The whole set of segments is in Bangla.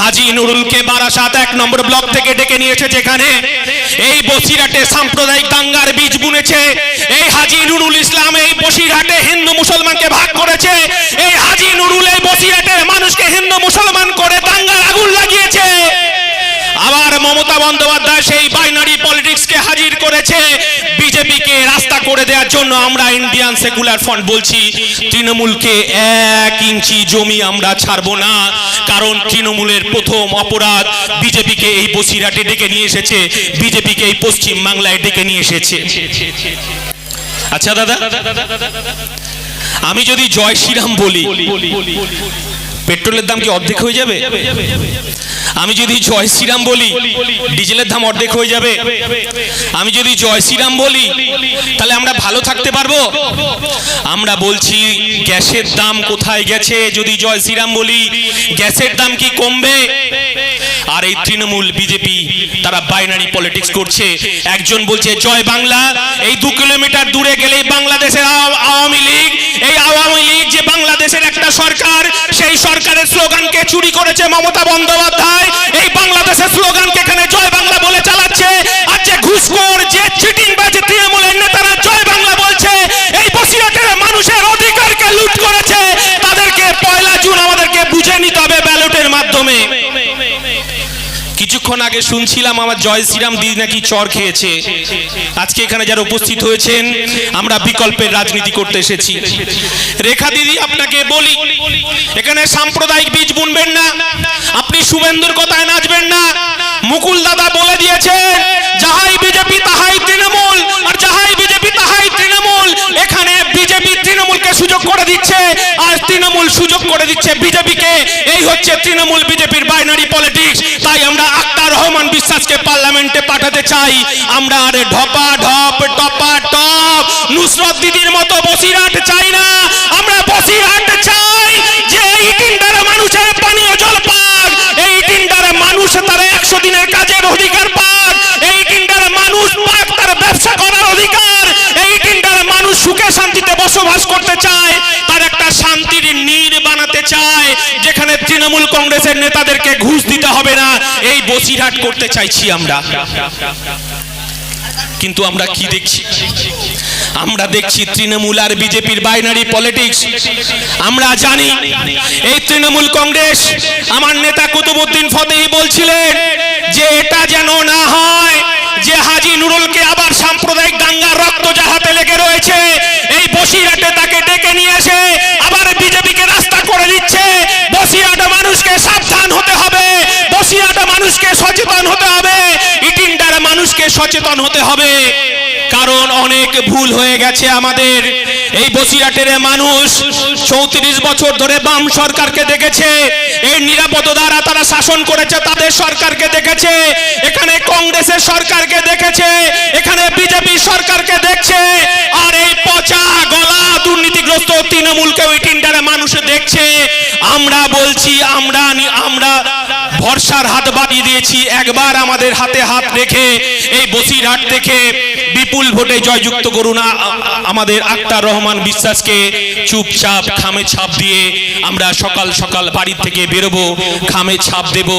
হাজি নুরুলকে বারাসাত এক নম্বর ব্লক থেকে ডেকে নিয়েছে যেখানে এই বসিরহাটে সাম্প্রদায়িক দাঙ্গার বীজ বুনেছে। এই হাজি নুরুল ইসলাম এই বসিরহাটে হিন্দু মুসলমানকে ভাগ করেছে। এই হাজি নুরুল এই বসিরহাটের মানুষকে হিন্দু মুসলমান করে দাঙ্গার আগুন লাগিয়েছে। আবার মমতা বন্দ্যোপাধ্যায় সেই বাইনারি পলিটিক্সকে হাজির করেছে। বিজেপিকে রাস্তা করে দেওয়ার জন্য আমরা ইন্ডিয়ান সেকুলার ফ্রন্ট বলছি, তৃণমূলকে এক ইঞ্চি জমি আমরা ছাড়বো না, কারণ তৃণমূলের প্রথম অপরাধ বিজেপিকে এই বসিরহাটে ডেকে নিয়ে এসেছে, বিজেপিকে এই পশ্চিম বাংলায় ডেকে নিয়ে এসেছে। আচ্ছা দাদা, আমি যদি জয় শ্রীরাম বলি পেট্রোলের দাম কি অর্ধেক হয়ে যাবে? আমি যদি জয় শ্রীরাম বলি, ডিজেলের দাম অর্ধেক হয়ে যাবে। আমি যদি জয় শ্রীরাম বলি, তাহলে আমরা ভালো থাকতে পারব? আমরা বলছি, গ্যাসের দাম কোথায় গেছে? যদি জয় শ্রীরাম বলি, গ্যাসের দাম কি কমবে? আর এই তৃণমূল, বিজেপি, তারা বাইনারি পলিটিক্স করছে। একজন বলছে, জয় বাংলা, এই দু কিলোমিটার দূরে গেলেই বাংলাদেশের আওয়ামী একটা সরকার সেই সরকারের স্লোগানকে চুরি করেছে মমতা বন্দ্যোপাধ্যায়। এই বাংলাদেশের স্লোগানকে কিছুক্ষণ আগে শুনছিলাম আমার জয় শ্রীরাম দিদি নাকি চর খেয়েছে। আজকে এখানে যারা উপস্থিত হয়েছেন, আমরা বিকল্পের রাজনীতি করতে এসেছি। রেখা দিদি, আপনাকে বলি, এখানে সাম্প্রদায়িক বীজ বুনবেন না। আপনি শুভেন্দুর কথায় নাচবেন না। মুকুল দাদা বলে দিয়েছেন, যাহাই বিজেপি তাহাই তৃণমূল, আর যাহাই বিজেপি তাহাই তৃণমূল, এখানে বিজেপি তৃণমূলকে সুযোগ করে দিচ্ছে তৃণমূল সুযোগ করে দিচ্ছে বিজেপিকে। এই হচ্ছে তৃণমূল বিজেপির বাইনারি পলিটিক্স তাই আমরা আক্তার রহমান বিশ্বাসকে পার্লামেন্টে পাঠাতে চাই। আমরা আর ঢপা ঢপ, টপা টপ, নুসরত দিদির মতো বসিরাট চাই না। আমরা বসিরহাট চাই যে এই তিনটার মানুষের পানীয় জল পাক এই তিনটার মানুষ তার একশো দিনের কাজের অধিকার পাক এই তিনটার মানুষ পাক তার ব্যবসা করার অধিকার এই তিনটার মানুষ সুখে শান্তিতে বসবাস করতে চায় তার একটা শান্তির নীড় বানাতে চায় যেখানে তৃণমূল কংগ্রেসের নেতাদেরকে ঘুষ দিতে হবে না। এই বসিরহাট করতে চাইছি আমরা। কিন্তু আমরা কি দেখছি? আমরা দেখছি তৃণমূল আর বিজেপির বাইনারি পলিটিক্স আমরা জানি, এই তৃণমূল কংগ্রেস আমার নেতা কুতুবুদ্দিন ফতেহি বলছিলেন যে এটা যেন না হয়, যে হাজি নুরুলকে আবার সাম্প্রদায়িক দাঙ্গার রক্ত জাহাতে লেগে রয়েছে এই বসিরহাটে তাকে ডেকে নিয়ে এসে আবার বিজেপিকে রাস্তা করে দিচ্ছে বসিরহাটে মানুষকে সাবধান হতে হবে বসিরহাটে মানুষকে সচেতন হতে হবে ইটিন্ডার মানুষকে সচেতন হতে হবে। কারণ অনেক ভুল হয়ে গেছে আমাদের। এই বসিরহাটের মানুষ চৌত্রিশ বছর ধরে বাম সরকারকে দেখেছে। এই নিরাপদ দ্বারা তারা শাসন করেছে, তাদের সরকারকে দেখেছে। এখানে কংগ্রেসের সরকারকে দেখেছে, এখানে বিজেপি সরকারকে দেখছে। আর এই পচা গলা দুর্নীতিগ্রস্ত তৃণমূলকে ওই তিনটারে মানুষ দেখছে। আমরা বলছি, আমরা আমরা ভরসার হাত বাড়িয়ে দিয়েছি। একবার আমাদের হাতে হাত রেখে এই বসিরহাট থেকে বিপুল ভোটে জয়যুক্ত করুন আমাদের আক্তার রহমান বিশ্বাসকে চুপচাপ খামে ছাপ দিয়ে আমরা সকাল সকাল বাড়ি থেকে বেরোবো, খামে ছাপ দেব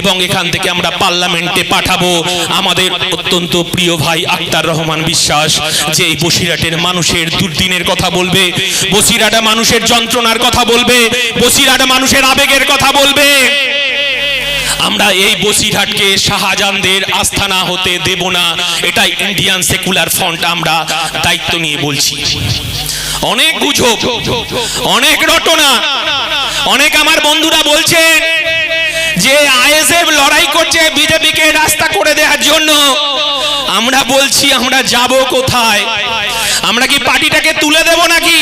এবং এখান থেকে আমরা পার্লামেন্টে পাঠাবো। আমাদের অত্যন্ত প্রিয় ভাই আক্তার রহমান বিশ্বাস, যে এই বসিরহাটের মানুষের দুর্দিনের কথা বলবে, বসিরহাটা মানুষের যন্ত্রণার কথা বলবে, বসিরহাটা মানুষের আবেগের কথা বলবে। আমরা এই বসিরহাটকে শাহজাহানদের আস্থানা হতে দেব না। এটাই ইন্ডিয়ান সেকুলার ফ্রন্ট আমরা দায়িত্ব নিয়ে বলছি। অনেক গুজব, অনেক রটনা। অনেক আমার বন্ধুরা বলছেন যে আইএসএফ লড়াই করছে বিজেপিকে রাস্তা করে দেওয়ার জন্য। আমরা বলছি আমরা যাব কোথায়? আমরা কি পার্টিটাকে তুলে দেব নাকি?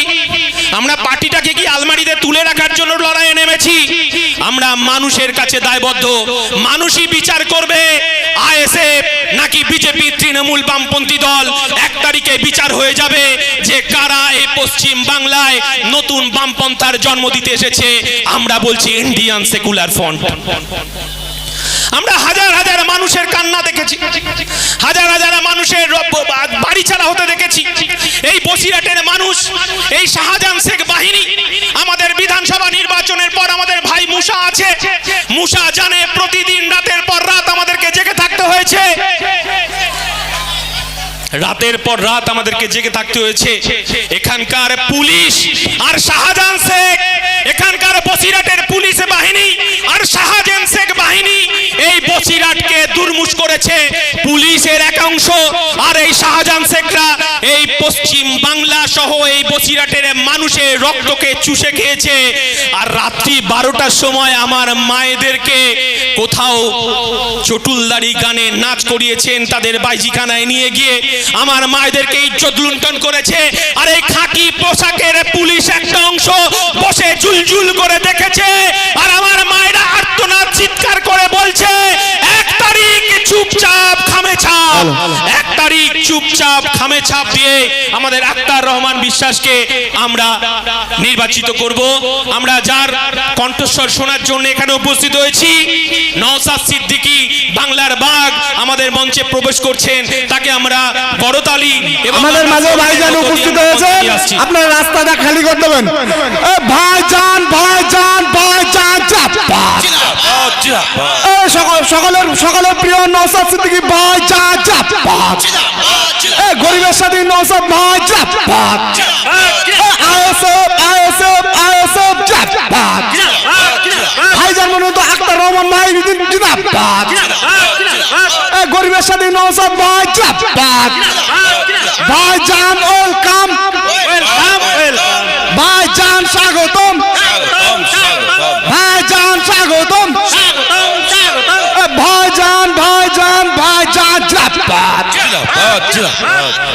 আমরা পার্টিটাকে কি আলমারিতে তুলে রাখার জন্য লড়াইয়ে নেমেছি? আমরা মানুষের কাছে দায়বদ্ধ। মানুষই বিচার করবে। আইএসএফ নাকি বিজেপি তৃণমূল বামপন্থী দল? এক তারিখে বিচার হয়ে যাবে যে কারা এই পশ্চিম বাংলায় নতুন বামপন্থার জন্ম দিতে এসেছে। আমরা বলছি ইন্ডিয়ান সেকুলার ফ্রন্ট। আমরা হাজার হাজার মানুষের কান্না দেখেছি। হাজার হাজার মানুষের বাড়ি ছাড়া হতে দেখেছি। এই বসিরহাটের মানুষ, এই শাহজাহান শেখ বাহিনী, আমাদের বিধানসভা নির্বাচনের পর আমাদের ভাই মুসা আছে। মুসা জানে প্রতিদিন রাতের পর রাত আমাদেরকে জেগে থাকতে হয়েছে। রাতের পর রাত আমাদেরকে জেগে থাকতে হয়েছে। এখানকার পুলিশ আর শাহজাহান শেখ করেছে পুলিশের একাংশ আর এই শাহজাহান শেখরা এই পশ্চিম বাংলা সহ এই বসিরাটের মানুষের রক্তকে চুষে খেয়েছে। আর রাত্রি বারোটার সময় আমার মায়েদেরকে কোথাও চটুলদারি গানে নাচ করিয়েছেন, তাদের বাইজিখানায় নিয়ে গিয়ে আমার মায়েদেরকে ইজ্জত লুণ্ঠন করেছে। আর এই খাকি পোশাকের পুলিশ একটা অংশ বসে জুলজুল করে দেখেছে। আর আমার মায়েরা আর্তনাদ চিৎকার করে বলছে চুপচাপ খামে ছাপ দিয়ে আমাদের আক্তার রহমান বিশ্বাসকে আমরা নির্বাচিত করব। আমরা যার কণ্ঠস্বর শোনার জন্য এখানে উপস্থিত হয়েছি নওসাদ সিদ্দিকী বাংলার বাঘ আমাদের মঞ্চে প্রবেশ করছেন। তাকে আমরা বড়তালি আমাদের মাঝে ভাইজান উপস্থিত হয়েছে। আপনার রাস্তাটা খালি করে দেবেন। ভাইজান ভাইজান ভাইজান সকলের সকলের প্রিয় নৌসাদ সিদ্দিকী ভাইজান গরিবের সাথে নৌসাদ ভাই চাপা আইএসএফ আইএসএফ আইএসএফ চাপা ভাইজান মনে তো আক্তার রহমান ভাই জিন্দাবাদ এ গরিবের সাথে নৌসাদ ভাই চাপা ভাইজান ওয়েলকাম ভাইজান স্বাগতম। ভাইজান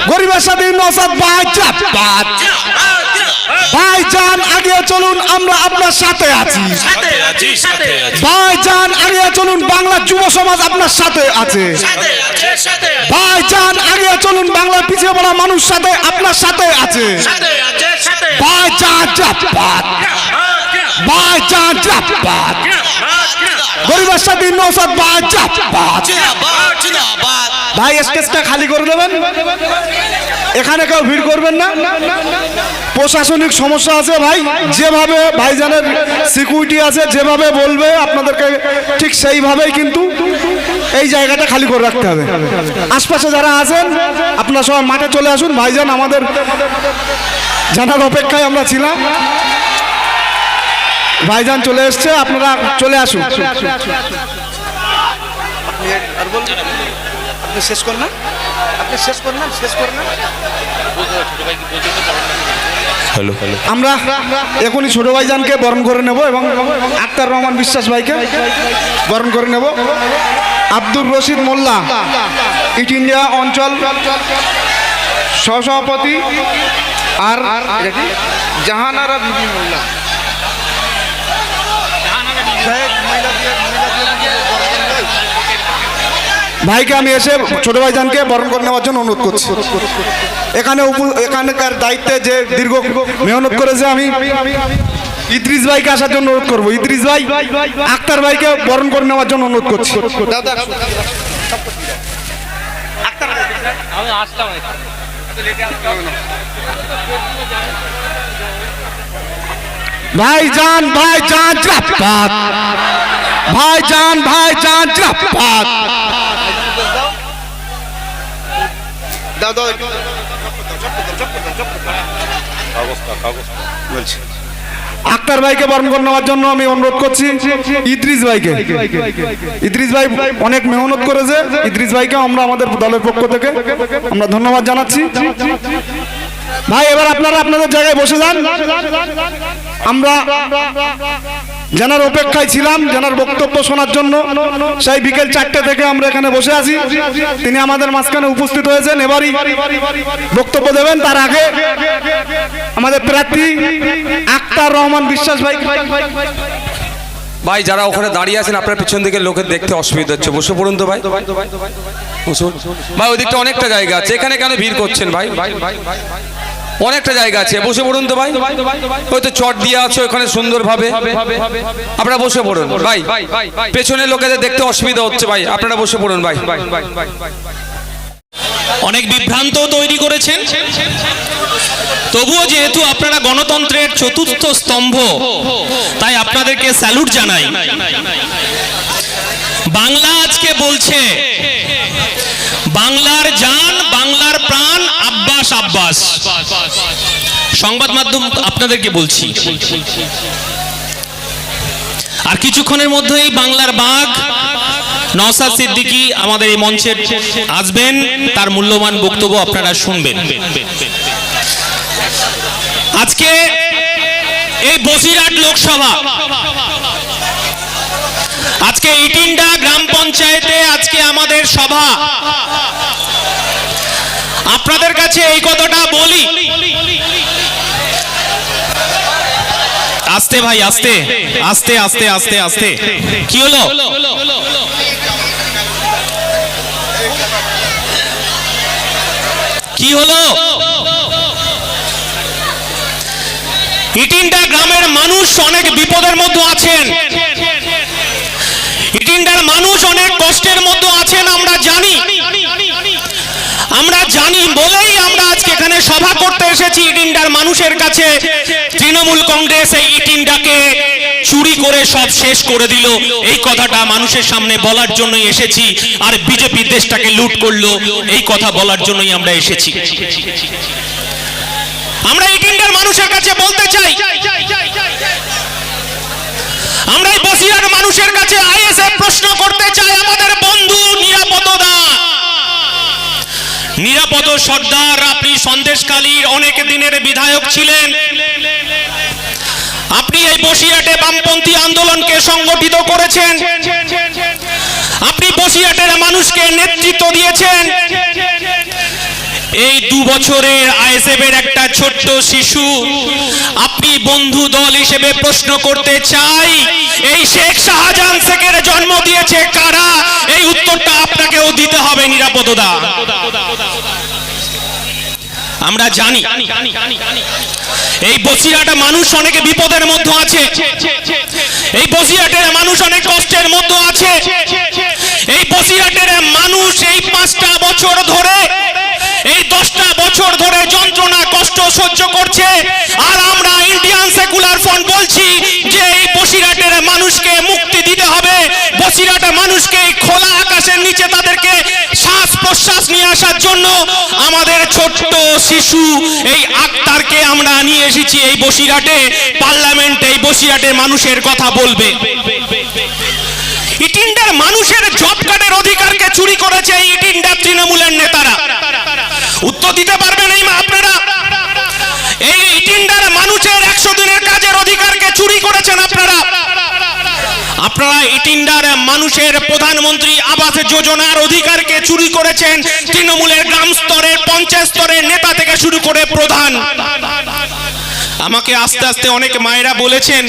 গরিবের সাথে নসাদ ভাই ভাইজান আগে চলুন আমরা আপনার সাথে আছি। ভাইজান আগে চলুন বাংলা যুব সমাজ আপনার সাথে আছে। ভাইজান আগে চলুন বাংলার পিছিয়ে পড়া মানুষ সাথে আপনার সাথে আছে। ভাইজান চাপাত। ভাই খালি করে এখানে কেউ ভিড় করবেন না। প্রশাসনিক সমস্যা আছে ভাই। যেভাবে ভাইজানের সিকিউরিটি আছে, যেভাবে বলবে আপনাদেরকে, ঠিক সেইভাবেই কিন্তু এই জায়গাটা খালি করে রাখতে হবে। আশপাশে যারা আছেন, আপনারা সবাই মাঠে চলে আসুন। ভাইজান, আমাদের জানার অপেক্ষায় আমরা ছিলাম। ভাইজান চলে এসছে আপনারা চলে আসুন। আপনি শেষ করুন না? আপনি শেষ করুন না? শেষ করুন না? হ্যালো হ্যালো আমরা এখনই ছোট ভাইজানকে বরণ করে নেব এবং আক্তার রহমান বিশ্বাস ভাইকে বরণ করে নেব। আব্দুর রশিদ মোল্লা ইট ইন্ডিয়া অঞ্চল সহসভাপতি আর এটা কি? জাহানারা বিবি মোল্লা। ভাইকে আমি এসে ছোট ভাইজানকে বরণ করে নেওয়ার জন্য অনুরোধ করছি। এখানে এখানকার দায়িত্বে যে দীর্ঘ মেহনত করেছে আমি ইদ্রিস ভাইকে আসার জন্য অনুরোধ করব। ইদ্রিস ভাই, আক্তার ভাইকে বরণ করে নেওয়ার জন্য অনুরোধ করছি। ভাই যান ভাই যান চাপাত ভাই যান ভাই যান দাও দাও আক্তার ভাইকে বরণ করে নেওয়ার জন্য আমি অনুরোধ করছি। ইদ্রিস ভাইকে। ইদ্রিস ভাই অনেক মেহনত করেছে। ইদ্রিস ভাইকে আমরা আমাদের দলের পক্ষ থেকে আমরা ধন্যবাদ জানাচ্ছি। ভাই, এবার আপনারা আপনাদের জায়গায় বসে যান। আমরা জানার অপেক্ষায় ছিলাম, জানার বক্তব্য শোনার জন্য। সেই বিকেল চারটে থেকে আমরা এখানে বসে আছি। তিনি আমাদের মাঝখানে উপস্থিত হয়েছেন। এবারই বক্তব্য দেবেন। তার আগে আমাদের প্রার্থী আক্তার রহমান বিশ্বাস ভাই। ভাই, যারা ওখানে দাঁড়িয়ে আছেন, আপনার পিছন দিকে লোকের দেখতে অসুবিধা হচ্ছে। বসে পড়ুন তো ভাই। ভাই, ওদিকটা অনেকটা জায়গা আছে। এখানে কেন ভিড় করছেন ভাই ভাই ভাই ভাই? অনেকটা জায়গা আছে। বসে পড়ুন তো ভাই। ওই তো চট দিয়ে আছে ওখানে সুন্দরভাবে। আপনারা বসে পড়ুন। ভাই, পেছনের লোকেদের দেখতে অসুবিধা হচ্ছে ভাই। আপনারা বসে পড়ুন ভাই। অনেক বিভ্রান্ত তৈরি করেছেন। তবুও যেহেতু আপনারা গণতন্ত্রের চতুর্থ স্তম্ভ, তাই আপনাদেরকে স্যালুট জানাই। বাংলা আজকে বলছে, বাংলার জান বাংলার প্রাণ আব্বাস আব্বাস। সংবাদ মাধ্যম আপনাদেরকে বলছি। আর কিছুক্ষণের মধ্যেই বাংলার বাঘ নওসাদ সিদ্দিকী আমাদের এই মঞ্চে আসবেন। তার মূল্যবান বক্তব্য আপনারা শুনবেন। আজকে এই বসিরহাট লোকসভা। আজকে ইটিন্ডা গ্রাম পঞ্চায়েতে আজকে আমাদের সভা। আপনাদের কাছে এই কথাটা বলি। আস্তে ভাই, আস্তে আস্তে আস্তে আস্তে আস্তে। কি হলো? কি হলো? ইটিন্ডা গ্রামের মানুষ অনেক বিপদের মধ্যে আছেন ইটিন্ডার মানুষ অনেক কষ্টের মধ্যে আছেন আমরা জানি আমরা জানি বলেই আমরা আজকে এখানে সভা করতে এসেছি ইটিন্ডার মানুষের কাছে। তৃণমূল কংগ্রেস এই ইটিন্ডাকে চুরি করে সব শেষ করে দিল। এই কথাটা মানুষের সামনে বলার জন্যই এসেছি আর বিজেপি দেশটাকে লুট করল। এই কথা বলার জন্যই আমরা এসেছি। আমরা ইটিন্ডার মানুষের কাছে বলতে চাই। আমরা এই বসিরহাট মানুষের কাছে আইএসএফ প্রশ্ন করতে চাই আমাদের বন্ধু নিরাপদা নিরাপদ সর্দার আপনি সন্দেশকালীর অনেক দিনের বিধায়ক ছিলেন। আপনি এই বসিয়াটে বামপন্থী আন্দোলনকে সংগঠিত করেছেন। আপনি বসিয়াটের মানুষকে নেতৃত্ব দিয়েছেন। এই দু বছরের আইএসএফ এর একটা ছোট্ট শিশু, আপনি বন্ধু দল হিসেবে প্রশ্ন করতে চাই, এই শেখ শাহজাহান শেখের জন্ম দিয়েছে কারা? এই উত্তরটা আপনাকেও দিতে হবে নিরাপদতা আমরা জানি, এই বসিরহাটা মানুষ অনেক বিপদের মধ্যে আছে, এই বসিরহাটের মানুষ অনেক কষ্টের মধ্যে আছে, এই বসিরহাটের মানুষ এই পাঁচটা বছর ধরে এই দশটা বছর ধরে যন্ত্রণা, কষ্ট সহ্য করছে। আর আমরা ইন্ডিয়ান সেকুলার ফ্রন্ট বলছি যে এই বসিরহাটের মানুষকে মুক্তি দিতে হবে। বসিরহাটের মানুষকে খোলা আকাশের নিচে তাদেরকে শ্বাস প্রশ্বাস নিয়ে আসার জন্য আমাদের ছোট্ট শিশু, এই আক্তারকে আমরা নিয়ে এসেছি এই বসিরহাটে। পার্লামেন্টে এই বসিরহাটের মানুষের কথা বলবে। ইটিন্ডার মানুষের জব কার্ডের অধিকারকে চুরি করেছে ইটিন্ডার তৃণমূলের নেতারা উত্তর দিতে পারবেন এই মা আপনারা। এই ইটিন্ডার মানুষের একশো দিনের কাজের অধিকারকে চুরি করেছেন আপনারা। আপনারা ইটিন্ডার মানুষের প্রধানমন্ত্রী আবাস যোজনার অধিকারকে চুরি করেছেন। তৃণমূলের গ্রাম স্তরের, পঞ্চায়েত স্তরের নেতা থেকে শুরু করে প্রধান। আমাকে আস্তে আস্তে অনেক মায়েরা বলেছেন,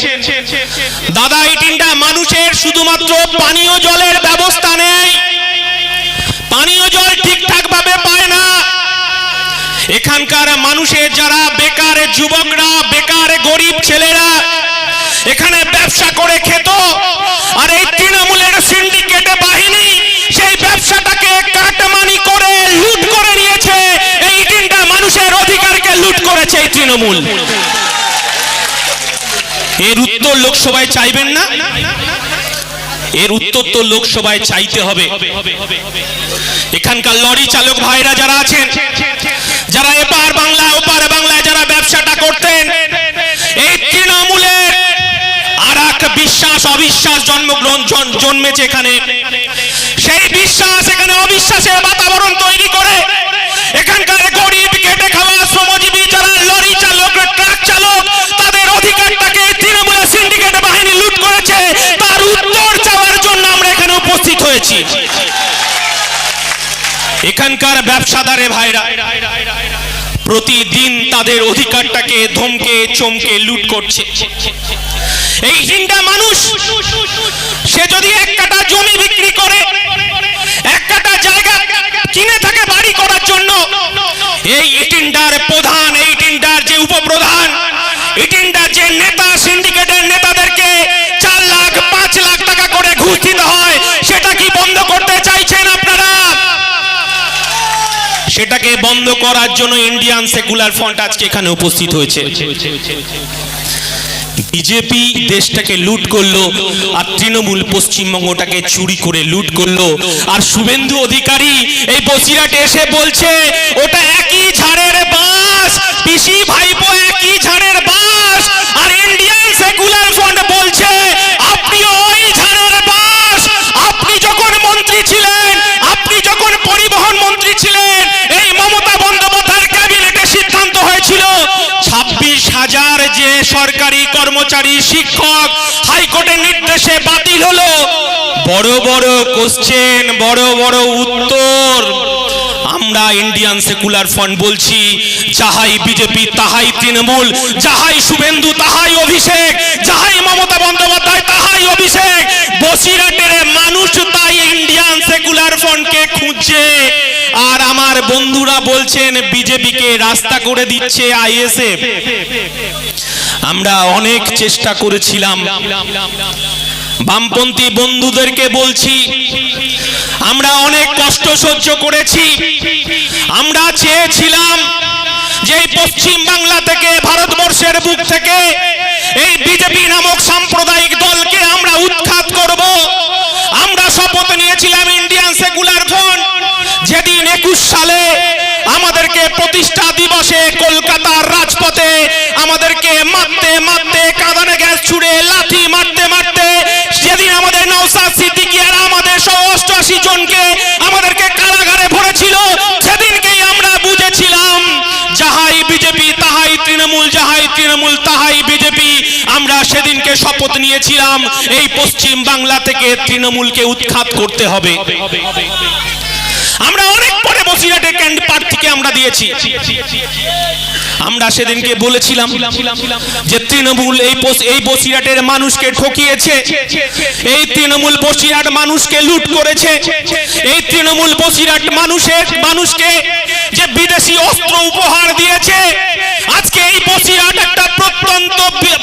দাদা ইটিন্ডা মানুষের শুধুমাত্র পানীয় জলের ব্যবস্থা এখানকার মানুষের যারা, বেকার যুবকরা, বেকার গরিব ছেলেরা, এখানে ব্যবসা করে খেত। আর এই তৃণমূলের সিন্ডিকেট বাহিনী সেই ব্যবসাটাকে কাটমানি করে, লুট করে নিয়েছে। এই তিনটা মানুষের অধিকারকে লুট করেছে এই তৃণমূল। এর উত্তর লোকসভায় চাইবেন না? এর উত্তর তো লোকসভায় চাইতে হবে। এখানকার লরি চালক ভাইরা যারা আছেন জন্মগ্রহণ জন্মেছে এখানে। সেই বিশ্বাস এখানে অবিশ্বাসের বাতাবরণ তৈরি করে। এখানকার গরিব কেটে খাওয়া শ্রমজীবী যারা লরি চালক, ট্রাক চালক, তাদের অধিকারটাকে এই তৃণমূলের সিন্ডিকেট বাহিনী লুট করেছে। তার উত্তর চাওয়ার জন্য আমরা এখানে উপস্থিত হয়েছি। এখানকার ব্যবসাদারে ভাইরা, প্রতিদিন তাদের অধিকারটাকে ধমকে, চমকে লুট করছে। এই হিন্দা মানুষ, সে যদি এক কাটা জমি বিক্রি করে, এক কাটা জায়গা কিনে থাকে বাড়ি করার জন্য, এই ইটিন্ডার প্রধান, এই ইটিন্ডার যে উপপ্রধান ইটিন্ডার যে নেতা, সিন্ডিকেটের নেতাদেরকে চার লাখ, পাঁচ লাখ টাকা করে ঘুষ দিতে হয়, সেটা কি বন্ধ করতে চাইছেন আপনারা? সেটাকে বন্ধ করার জন্য ইন্ডিয়ান সেকুলার ফ্রন্ট আজকে এখানে উপস্থিত হয়েছে। বিজেপি দেশটাকে লুট করল, আর তৃণমূল পশ্চিমবঙ্গটাকে চুরি করে লুট করল। আর শুভেন্দু অধিকারী এই বসিরাটে এসে বলছে, ওটা একই ঝাড়ের বাস, পিসি ভাইপো একই ঝাড়ের বাস কর্মচারী, শিক্ষক, হাইকোর্টের নির্দেশে বাতিল হলো। বড় বড় কোশ্চেন বড় বড় উত্তর। আমরা ইন্ডিয়ান সেকুলার ফ্রন্ট বলছি, যাহাই বিজেপি, তাহাই তৃণমূল, যাহাই শুভেন্দু, তাহাই অভিষেক, যাহাই মমতা বন্দ্যোপাধ্যায়, তাহাই অভিষেক। বসিরহাটের মানুষ তাই ইন্ডিয়ান সেকুলার ফ্রন্টকে খুঁজছে। আর আমার বন্ধুরা বলছেন, বিজেপিকে রাস্তা করে দিচ্ছে আইএসএফ আমরা অনেক চেষ্টা করেছিলাম। বামপন্থী বন্ধুদেরকে বলছি, আমরা অনেক কষ্ট সহ্য করেছি। আমরা চেয়েছিলাম যে পশ্চিম বাংলা থেকে, ভারতবর্ষের বুক থেকে, এই বিজেপি নামক সাম্প্রদায়িক দলকে আমরা উৎখাত করব আমরা শপথ নিয়েছিলাম ইন্ডিয়ান সেকুলার ফ্রন্ট যেদিন একুশ সালে আমাদেরকে প্রতিষ্ঠা দিবসে কলকাতার রাজপথে আমাদেরকে মারতে মারতে, কাঁদানে গ্যাস ছুড়ে লাথি মারতে মারতে। সেদিন আমাদের নৌসাদ সিদ্দিকী আর আমাদের সহ অষ্টআশি জনকে আমাদেরকে কারাগারে ভরেছিল। সেদিনকেই আমরা বুঝেছিলাম, যাহাই বিজেপি, তাহাই তৃণমূল, যাহাই তৃণমূল, তাহাই বিজেপি। আমরা সেদিনকে শপথ নিয়েছিলাম, এই পশ্চিম বাংলা থেকে তৃণমূলকে উৎখাত করতে হবে। আমরা অনেক পরে বসিরহাটে ক্যান্ড প্রার্থীকে আমরা দিয়েছি। আমরা সেদিনকে বলেছিলাম যে তৃণমূল এই এই বসিরহাটের মানুষকে ঠকিয়েছে। এই তৃণমূল বসিরহাট মানুষকে লুট করেছে। এই তৃণমূল বসিরহাট মানুষের মানুষকে যে বিদেশি অস্ত্র উপহার দিয়েছে। আজকে এই বসিরহাট একটা প্রত্যন্ত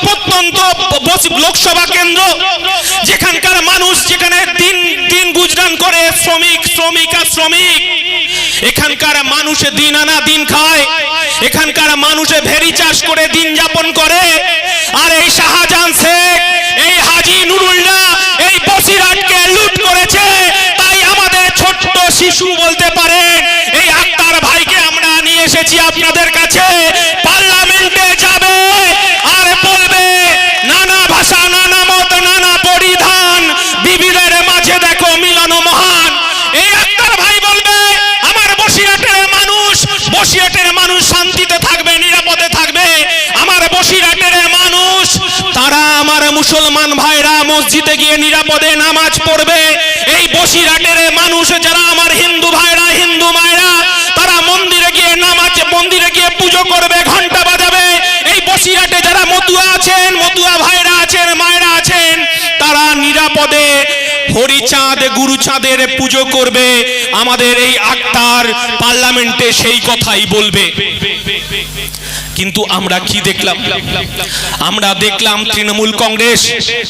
প্রত্যন্ত লোকসভা কেন্দ্র। যেখানকার মানুষ যেখানে দিন দিন গুজরান করে শ্রমিক শ্রমিক আর শ্রমিক এখানকার মানুষে দিন আনা দিন খায়। এখানকার মানুষে ভেরি চাষ করে দিন যাপন করে। আর এই শাহজাহান গিয়ে নিরাপদে নামাজ পড়বে। এই বসিরহাটের মানুষ যারা, আমার হিন্দু ভাইরা, হিন্দু মায়েরা, তারা মন্দিরে গিয়ে নামাজ, মন্দিরে গিয়ে পুজো করবে ঘণ্টা বাজাবে। এই বসিরহাটে যারা মতুয়া আছেন, মতুয়া ভাইরা আছেন, মায়েরা আছেন, তারা নিরাপদে হরিচাঁদ, গুরুচাঁদের পুজো করবে। আমাদের এই আক্তার পার্লামেন্টে সেই কথাই বলবে। কিন্তু আমরা কি দেখলাম? আমরা দেখলাম তৃণমূল কংগ্রেস।